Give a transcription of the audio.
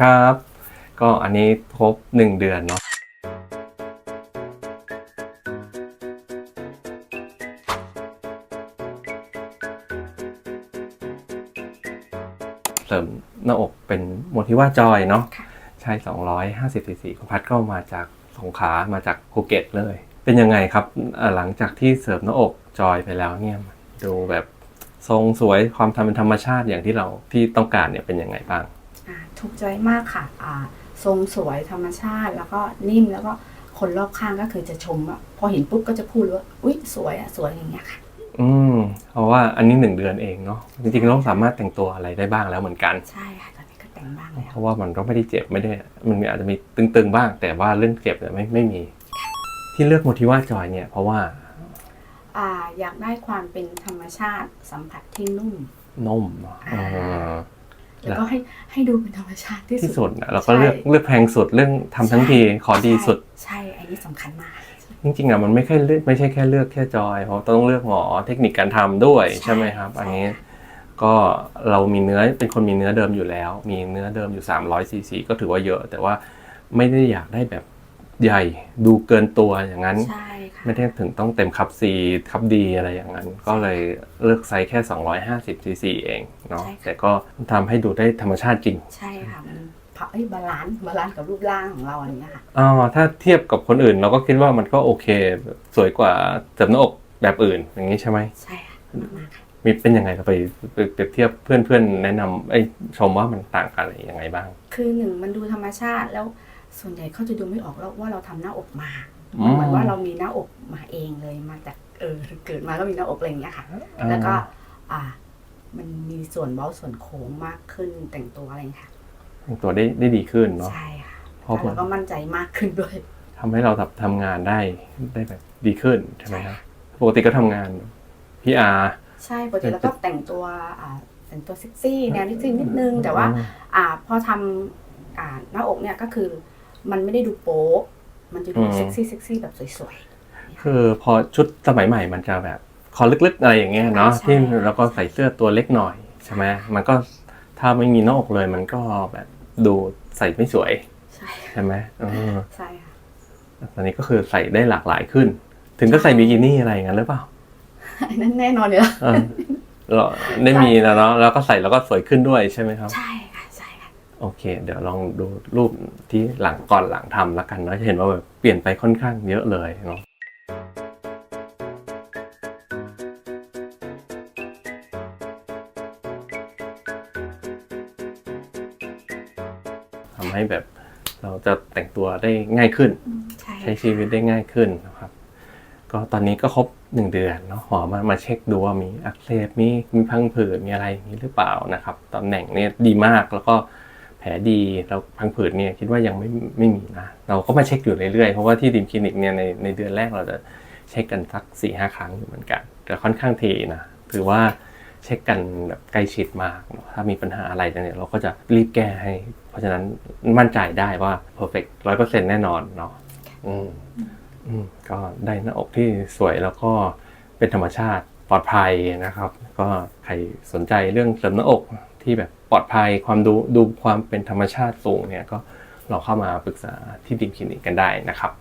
ครับ ก็อันนี้ครบหนึ่งเดือนเนาะเสริมหน้าอกเป็นโมทิว่าจอยเนาะค่ะใช่ 250ซีซีคุณพัดก็มาจากสงขลามาจากภูเก็ตเลย เป็นยังไงครับเอ่อหลังจากที่เสริมหน้าอกจอยไปแล้วเนี่ยดูแบบทรงสวยความทำเป็นธรรมชาติอย่างที่เราที่ต้องการเนี่ยเป็นยังไงบ้างอ่า ถูกใจมากค่ะอ่าทรงสวยธรรมชาติแล้วก็นิ่มแล้วก็คนรอบข้างก็คือจะชมว่าพอเห็นปุ๊บก็จะพูดเลยว่าอุ๊ยสวยอะสวยอย่างเงี้ยค่ะ อืมเพราะว่าอันนี้หนึ่งเดือนเองเนาะจริงๆเราสามารถแต่งตัวอะไรได้บ้างแล้วเหมือนกันใช่ค่ะตอนนี้ก็แต่งบ้างแล้วเพราะว่ามันก็ไม่ได้เจ็บไม่ได้มันมีอาจจะมีตึงๆบ้าง แต่ว่าเรื่องเจ็บเนี่ยไม่ไม่มี ที่เลือกโมทิว่าจอยเนี่ย เพราะว่าอ่าอยากได้ความเป็นธรรมชาติสัมผัสที่นุ่มนุ่มเนอะอ่าอ่า แล้วก็ให้ให้ดูเป็นธรรมชาติที่ที่สุสุดดอะเราก็ใช่เลือกเลือกแพงสุดเรื่องทำทั้งทีขอดีสุด ใช่ใช่อันนี้สำคัญมากจริงๆอะมันไม่แค่เลือกไม่ใช่แค่เลือกแค่จอยเพราะต้องเลือกหมอเทคนิคการทำด้วยใช่ใช่ไหมครับใช่อันนี้ค่ะก็เรามีเนื้อเป็นคนมีเนื้อเดิมอยู่แล้ว มีเนื้อเดิมอยู่300ซีซีก็ถือว่าเยอะ แต่ว่าไม่ได้อยากได้แบบ ใหญ่ดูเกินตัวอย่างนั้น ใช่ค่ะไม่ได้ถึงต้องเต็มคับ C คับ D อะไรอย่างนั้น ก็เลยเลือกไซส์แค่ 250 cc เองเนาะใช่ค่ะ แต่ก็ทำให้ดูได้ธรรมชาติจริงใช่ค่ะมันผักเอ้ยบาลานซ์บาลานซ์กับรูปร่างของเราอย่างเงี้ยค่ะ อ๋อถ้าเทียบกับคนอื่น เราก็คิดว่ามันก็โอเค สวยกว่าเสริมหน้าอกแบบอื่นอย่างนี้ใช่ไหม ใช่ค่ะมากๆค่ะมีเป็นยังไงเราไปไปเปรียบเทียบเพื่อนๆ แนะนำไอ้ยชมว่ามันต่างกันอะไรยังไงบ้าง คือหนึ่งมันดูธรรมชาติแล้ว ส่วนใหญ่เขาจะดูไม่ออกแล้วว่าเราทำหน้าอกมาอืมเหมือนว่าเรามีหน้าอกมาเองเลยมาจากเออเกิดมาก็มีหน้าอกอะไรอย่างเงี้ยค่ะ แล้วก็อ่ามันมีส่วนเบ้าส่วนโค้งมากขึ้นแต่งตัวอะไรอย่างเงี้ยค่ะแต่งตัวได้ได้ดีขึ้นเนาะใช่ค่ะเพราะแล้วก็มั่นใจมากขึ้นด้วยทำให้เราแบบทำงานได้ได้แบบดีขึ้นใช่ไหมครับปกติก็ทำงานพีอาร์ใช่ปกติแล้วก็แต่งตัวอ่าแต่งตัวเซ็กซี่แนวนิดนึงนิดนึงแต่ว่า อ่าพอทำอ่าหน้าอกเนี่ยก็คือ มันไม่ได้ดูโป๊ะมันจะดูอืมเซ็กซี่เซ็กซี่แบบสวยคือพอชุดสมัยใหม่มันจะแบบคอลึกๆอะไรอย่างเงี้ยเนาะใช่ที่แล้วก็ใส่เสื้อตัวเล็กหน่อยใช่ไหมมันก็ถ้าไม่มีหน้าอกเลยมันก็แบบดูใส่ไม่สวยๆใช่ใช่ไหมเออใช่ค่ะตอนนี้ก็คือใส่ได้หลากหลายขึ้น ถึงก็ใส่บิกินี่อะไรอย่างนั้นหรือเปล่าอันนั้นแน่นอนอยู่แล้วเออเราได้มีแล้วเนาะแล้วก็ใส่แล้วก็สวยขึ้นด้วยใช่ไหมครับ ใช่ค่ะใช่ค่ะ โอเค เดี๋ยวลองดูรูปที่หลังก่อนหลังทำแล้วกันเนาะจะเห็นว่าแบบเปลี่ยนไปค่อนข้างเยอะเลยเนาะทำให้แบบเราจะแต่งตัวได้ง่ายขึ้น ใช่ใช้ชีวิตได้ง่ายขึ้นนะครับ ก็ตอนนี้ก็ครบหนึ่งเดือนเนาะหมอมามาเช็คดูว่ามีอักเสบมีมีพังผืดมีอะไรอย่างนี้หรือเปล่านะครับตำแหน่งเนี่ยดีมากแล้วก็ แผลดีแล้วพังผืดเนี่ยคิดว่ายังไม่ไม่มีนะเราก็มาเช็คอยู่เรื่อยๆเพราะว่าที่ดิมคลินิกเนี่ยในในเดือนแรกเราจะเช็คกันสักสี่ห้าครั้งอยู่เหมือนกัน แต่ค่อนข้างทีนะถือว่าเช็คกันแบบใกล้ชิดมาก ถ้ามีปัญหาอะไรเนี่ยเราก็จะรีบแก้ให้ เพราะฉะนั้นมั่นใจได้ว่า perfect ร้อยเปอร์เซ็นต์แน่นอนเนาะอืมอืมก็ได้หน้าอกที่สวยแล้วก็เป็นธรรมชาติปลอดภัยนะครับ ก็ใครสนใจเรื่องเสริมหน้าอก ที่แบบปลอดภัยความดูดูความเป็นธรรมชาติสูงเนี่ยก็ลองเข้ามาปรึกษาที่ดิมคลินิกกันได้นะครับ